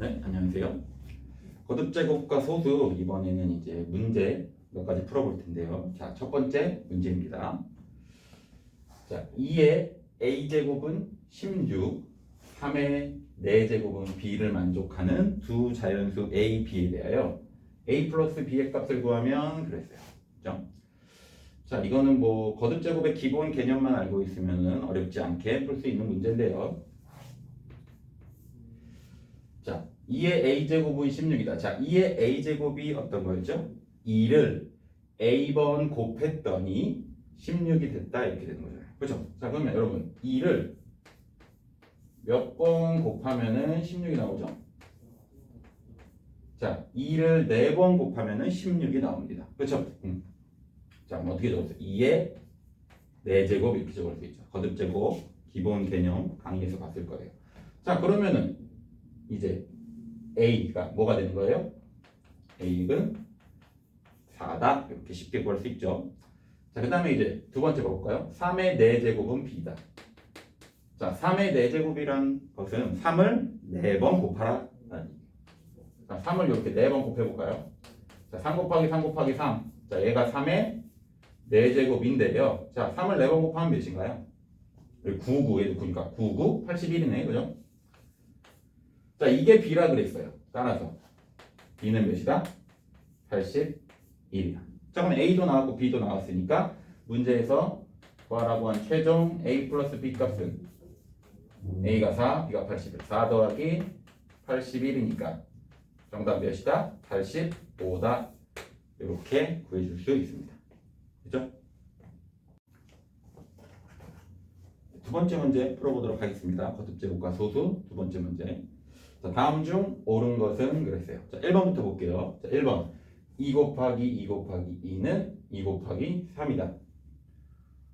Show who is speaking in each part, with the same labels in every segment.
Speaker 1: 네, 안녕하세요. 거듭 제곱과 소수 이번에는 이제 문제 몇 가지 풀어볼 텐데요. 자, 첫 번째 문제입니다. 자, 2의 a 제곱은 16, 3의 4제곱은 b를 만족하는 두 자연수 a, b에 대하여 a 플러스 b의 값을 구하면 그랬어요. 그죠? 자, 이거는 뭐 거듭 제곱의 기본 개념만 알고 있으면 어렵지 않게 풀 수 있는 문제인데요. 자, 2의 a제곱은 16이다. 자, 2의 a제곱이 어떤 거였죠? 2를 a번 곱했더니 16이 됐다 이렇게 되는 거죠. 그렇죠? 자, 그러면 여러분 2를 몇 번 곱하면은 16이 나오죠? 자, 2를 4번 곱하면은 16이 나옵니다. 그렇죠? 음. 자, 그럼 어떻게 적었어요? 2의 4제곱 이렇게 적을 수 있죠. 거듭제곱 기본 개념 강의에서 봤을 거예요. 자, 그러면은 이제 A가 뭐가 되는 거예요? A는 4다 이렇게 쉽게 구할 수 있죠. 자, 그 다음에 이제 두 번째 볼까요? 3의 4제곱은 B다. 자, 3의 4제곱이란 것은 3을 4번 곱하라. 자, 3을 이렇게 4번 곱해볼까요? 자, 3 곱하기 3 곱하기 3. 자, 얘가 3의 4제곱인데요. 자, 3을 4번 곱하면 몇인가요? 99, 얘도 9니까 99, 81이네. 그죠? 자, 이게 B라 그랬어요. 따라서 B는 몇이다? 81이다. 자, 그럼 A도 나왔고 B도 나왔으니까 문제에서 구하라고 한 최종 A 플러스 B 값은 A가 4, B가 81. 4 더하기 81이니까 정답 몇이다? 85다. 이렇게 구해줄 수 있습니다. 그죠? 두 번째 문제 풀어보도록 하겠습니다. 거듭제곱과 소수 두 번째 문제. 자, 다음 중 옳은 것은 그랬어요. 자, 1번부터 볼게요. 자, 1번. 2 곱하기 2 곱하기 2는 2 곱하기 3이다.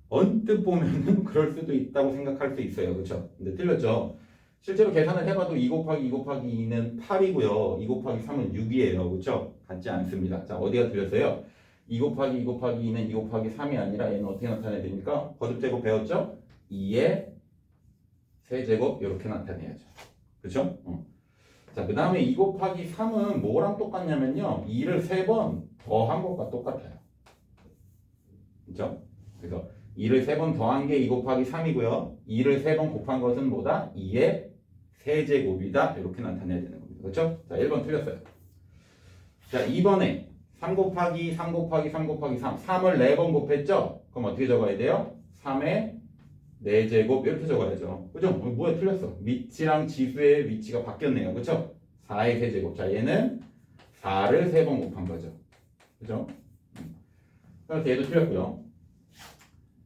Speaker 1: 언뜻 보면은 그럴 수도 있다고 생각할 수 있어요. 그렇죠? 근데 틀렸죠? 실제로 계산을 해봐도 2 곱하기 2 곱하기 2는 8이고요. 2 곱하기 3은 6이에요. 그렇죠? 같지 않습니다. 자, 어디가 틀렸어요? 2 곱하기 2 곱하기 2는 2 곱하기 3이 아니라 얘는 어떻게 나타내야 됩니까? 거듭제곱 배웠죠? 2의 세제곱 이렇게 나타내야죠. 그렇죠? 어. 자, 그 다음에 2 곱하기 3은 뭐랑 똑같냐면요. 2를 3번 더한 것과 똑같아요. 그렇죠? 그래서 2를 3번 더한 게 2 곱하기 3이고요. 2를 3번 곱한 것은 뭐다? 2의 세제곱이다. 이렇게 나타내야 되는 겁니다. 그렇죠? 자, 1번 틀렸어요. 자, 2번에 3 곱하기 3 곱하기 3 곱하기 3 3을 4번 곱했죠? 그럼 어떻게 적어야 돼요? 3의 4제곱 이렇게 적어야죠. 그죠? 어, 뭐야 틀렸어. 위치랑 지수의 위치가 바뀌었네요. 그쵸? 4의 세제곱. 자 얘는 4를 3번 곱한 거죠. 그죠? 음. 그래서 얘도 틀렸고요.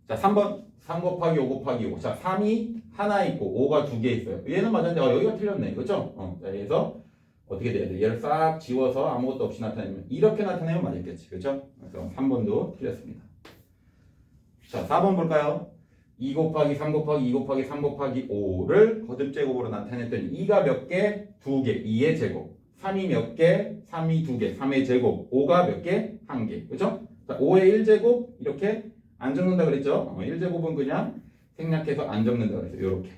Speaker 1: 자 3번 3 곱하기 5 곱하기 5. 자 3이 하나 있고 5가 두 개 있어요. 얘는 맞았는데 어, 여기가 틀렸네. 그죠? 어, 자 그래서 어떻게 돼야 돼? 얘를 싹 지워서 아무것도 없이 나타내면 이렇게 나타내면 맞았겠지. 그죠? 그래서 3번도 틀렸습니다. 자 4번 볼까요? 2 곱하기 3 곱하기 2 곱하기 3 곱하기 5를 거듭 제곱으로 나타냈더니 2가 몇 개? 2개. 2의 제곱. 3이 몇 개? 3이 2개. 3의 제곱. 5가 몇 개? 1개. 그죠? 자, 5의 1제곱 이렇게 안 적는다 그랬죠? 어, 1제곱은 그냥 생략해서 안 적는다 그랬어요. 이렇게.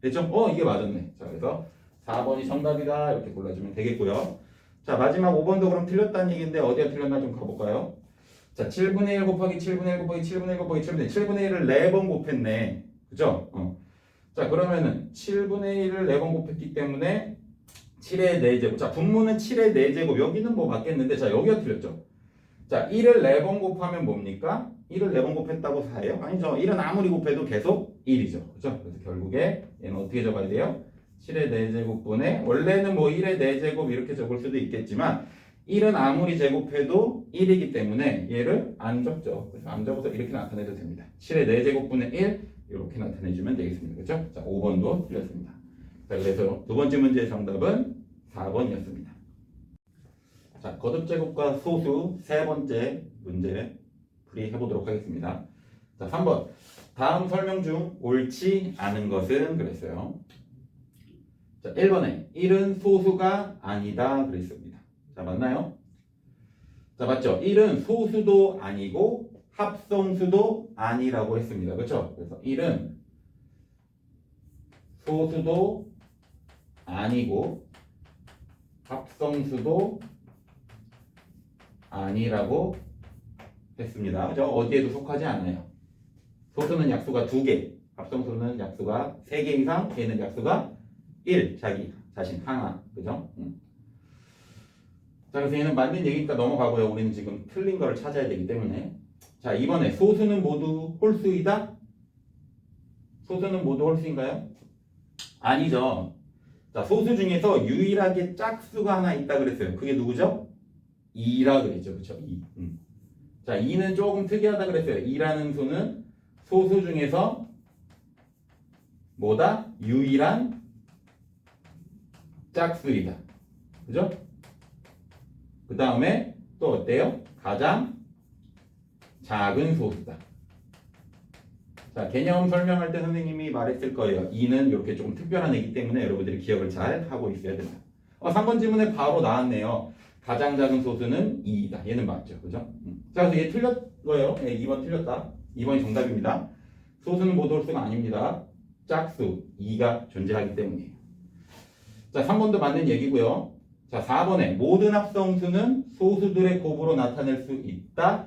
Speaker 1: 됐죠? 어, 이게 맞았네. 자, 그래서 4번이 정답이다. 이렇게 골라주면 되겠고요. 자, 마지막 5번도 그럼 틀렸다는 얘기인데 어디가 틀렸나 좀 가볼까요? 자, 7분의 1 곱하기 7분의 1 곱하기 7분의 1 곱하기 7분의 1. 7분의 1을 4번 곱했네. 그죠? 어. 자, 그러면은 7분의 1을 4번 곱했기 때문에 7의 4제곱. 자, 분모는 7의 4제곱. 여기는 뭐 맞겠는데, 자, 여기가 틀렸죠. 자, 1을 4번 곱하면 뭡니까? 1을 4번 곱했다고 4예요? 아니죠. 1은 아무리 곱해도 계속 1이죠. 그죠? 그래서 결국에 얘는 어떻게 적어야 돼요? 7의 4제곱분에 원래는 뭐 1의 4제곱 이렇게 적을 수도 있겠지만 1은 아무리 제곱해도 1이기 때문에 얘를 안 적죠. 그래서 안 적어서 이렇게 나타내도 됩니다. 7의 4제곱분의 1 이렇게 나타내주면 되겠습니다. 그렇죠? 자, 5번도 틀렸습니다. 자, 그래서 두 번째 문제의 정답은 4번이었습니다. 자, 거듭제곱과 소수 세 번째 문제 풀이해 보도록 하겠습니다. 자, 3번. 다음 설명 중 옳지 않은 것은 그랬어요. 자, 1번에 1은 소수가 아니다 그랬습니다. 자, 맞나요? 자, 맞죠? 1은 소수도 아니고 합성수도 아니라고 했습니다. 그렇죠? 그래서 1은 소수도 아니고 합성수도 아니라고 했습니다. 그죠? 어디에도 속하지 않아요. 소수는 약수가 두 개, 합성수는 약수가 세개 이상, 얘는 약수가 1, 자기 자신 하나. 그죠? 음. 자, 그래서 얘는 맞는 얘기니까 넘어가고요. 우리는 지금 틀린 거를 찾아야 되기 때문에. 자, 이번에 소수는 모두 홀수이다? 소수는 모두 홀수인가요? 아니죠. 자, 소수 중에서 유일하게 짝수가 하나 있다 그랬어요. 그게 누구죠? 2라 그랬죠. 그렇죠? 2. 음. 자, 2는 조금 특이하다 그랬어요. 2라는 수는 소수 중에서 뭐다? 유일한 짝수이다. 그죠? 그 다음에 또 어때요? 가장 작은 소수다. 자, 개념 설명할 때 선생님이 말했을 거예요. 2는 이렇게 조금 특별한 애기 때문에 여러분들이 기억을 잘 하고 있어야 된다. 어, 3번 질문에 바로 나왔네요. 가장 작은 소수는 2이다. 얘는 맞죠. 그죠? 음. 자, 그래서 얘 틀렸어요. 예, 2번 틀렸다. 2번이 정답입니다. 소수는 모두 홀수가 아닙니다. 짝수 2가 존재하기 때문이에요. 자, 3번도 맞는 얘기고요. 자, 4번에 모든 합성수는 소수들의 곱으로 나타낼 수 있다.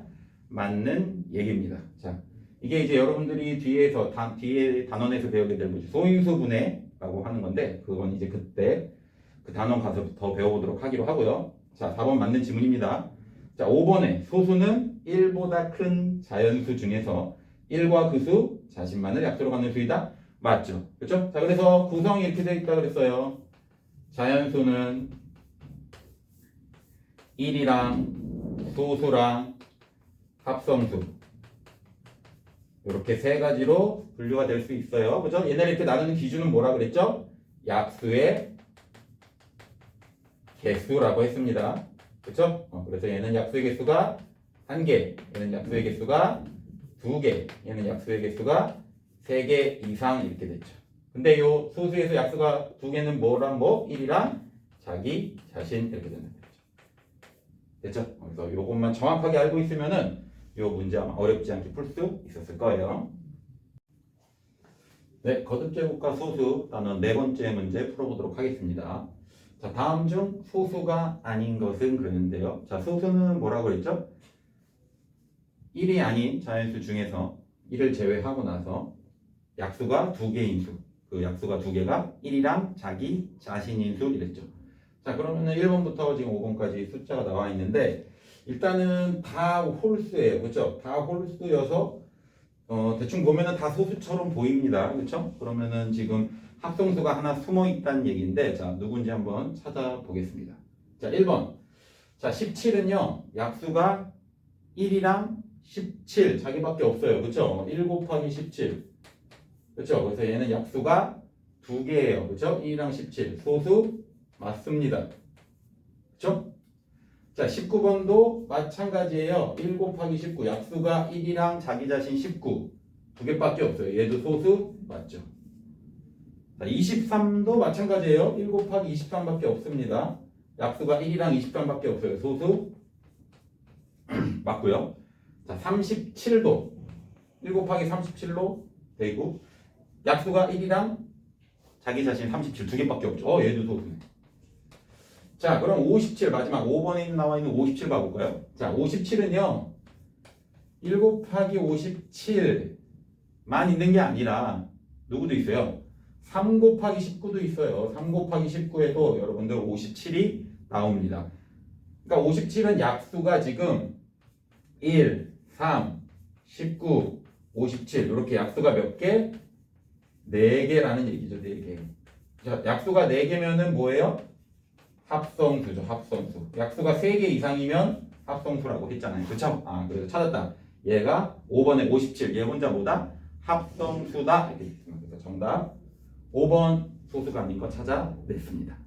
Speaker 1: 맞는 얘기입니다. 자, 이게 이제 여러분들이 뒤에서 단, 뒤에 단원에서 배우게 될 뭐지 소인수분해라고 하는 건데 그건 이제 그때 그 단원 가서 더 배워보도록 하기로 하고요. 자, 4번 맞는 지문입니다. 자, 5번에 소수는 1보다 큰 자연수 중에서 1과 그 수 자신만을 약수로 갖는 수이다. 맞죠? 그렇죠? 자, 그래서 구성이 이렇게 되어 있다 그랬어요. 자연수는 1이랑 소수랑 합성수 이렇게 세 가지로 분류가 될 수 있어요. 그죠? 옛날에 이렇게 나누는 기준은 뭐라 그랬죠? 약수의 개수라고 했습니다. 그렇죠? 어, 그래서 얘는 약수의 개수가 한 개, 얘는 약수의 개수가 두 개, 얘는 약수의 개수가 세 개 이상 이렇게 됐죠. 근데 요 소수에서 약수가 두 개는 뭐랑 뭐? 1이랑 자기 자신 이렇게 된다. 됐죠? 그래서 요것만 정확하게 알고 있으면은 요 문제 아마 어렵지 않게 풀 수 있었을 거예요. 네, 거듭제곱과 소수 단원 네 번째 문제 풀어보도록 하겠습니다. 자, 다음 중 소수가 아닌 것은 그랬는데요. 자, 소수는 뭐라고 그랬죠? 1이 아닌 자연수 중에서 1을 제외하고 나서 약수가 두 개인 수. 그 약수가 두 개가 1이랑 자기 자신인 수 이랬죠. 자, 그러면은 1번부터 지금 5번까지 숫자가 나와 있는데 일단은 다 홀수예요. 그렇죠? 다 홀수여서 어, 대충 보면은 다 소수처럼 보입니다. 그렇죠? 그러면은 지금 합성수가 하나 숨어 있다는 얘기인데 자, 누군지 한번 찾아보겠습니다. 자, 1번. 자, 17은요. 약수가 1이랑 17 자기밖에 없어요. 그렇죠? 1 곱하기 17. 그렇죠? 그래서 얘는 약수가 두 개예요. 그렇죠? 1이랑 17. 소수 맞습니다. 그렇죠? 자, 19번도 마찬가지예요. 1 곱하기 19. 약수가 1이랑 자기 자신 19. 두 개밖에 없어요. 얘도 소수 맞죠? 자, 23도 마찬가지예요. 1 곱하기 23밖에 없습니다. 약수가 1이랑 23밖에 없어요. 소수 맞고요. 자, 37도 1 곱하기 37로 되고 약수가 1이랑 자기 자신 37 두 개밖에 없죠. 어, 얘도 소수네. 자, 그럼 57 마지막 5번에 나와 있는 57 봐볼까요? 자, 57은요. 1 곱하기 57만 있는 게 아니라 누구도 있어요? 3 곱하기 19도 있어요. 3 곱하기 19에도 여러분들 57이 나옵니다. 그러니까 57은 약수가 지금 1, 3, 19, 57 이렇게 약수가 몇 개? 4개라는 얘기죠. 4개. 자, 약수가 4개면은 뭐예요? 합성수죠. 합성수. 약수가 3개 이상이면 합성수라고 했잖아요. 그쵸? 아, 그래서 찾았다. 얘가 5번에 57. 얘 혼자 뭐다? 합성수다. 이렇게 있습니다. 그래서 정답 5번 소수가 아닌 거 찾아냈습니다.